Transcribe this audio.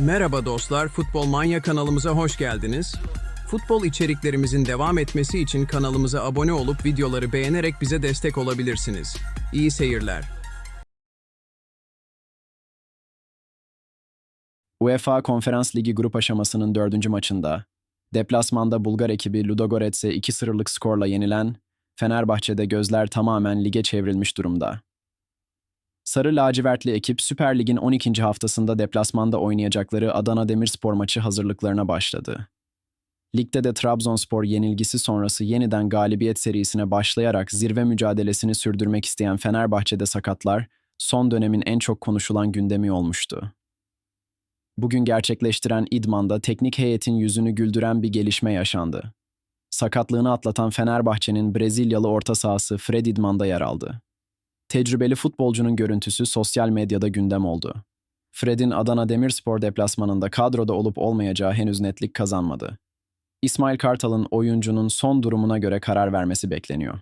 Merhaba dostlar, Futbol Manya kanalımıza hoş geldiniz. Futbol içeriklerimizin devam etmesi için kanalımıza abone olup videoları beğenerek bize destek olabilirsiniz. İyi seyirler. UEFA Konferans Ligi grup aşamasının dördüncü maçında, deplasmanda Bulgar ekibi Ludogorets'e 2-0'lık skorla yenilen, Fenerbahçe'de gözler tamamen lige çevrilmiş durumda. Sarı lacivertli ekip Süper Lig'in 12. haftasında deplasmanda oynayacakları Adana Demirspor maçı hazırlıklarına başladı. Ligde de Trabzonspor yenilgisi sonrası yeniden galibiyet serisine başlayarak zirve mücadelesini sürdürmek isteyen Fenerbahçe'de sakatlar son dönemin en çok konuşulan gündemi olmuştu. Bugün gerçekleştiren idmanda teknik heyetin yüzünü güldüren bir gelişme yaşandı. Sakatlığını atlatan Fenerbahçe'nin Brezilyalı orta sahası Fred idmanda yer aldı. Tecrübeli futbolcunun görüntüsü sosyal medyada gündem oldu. Fred'in Adana Demirspor deplasmanında kadroda olup olmayacağı henüz netlik kazanmadı. İsmail Kartal'ın oyuncunun son durumuna göre karar vermesi bekleniyor.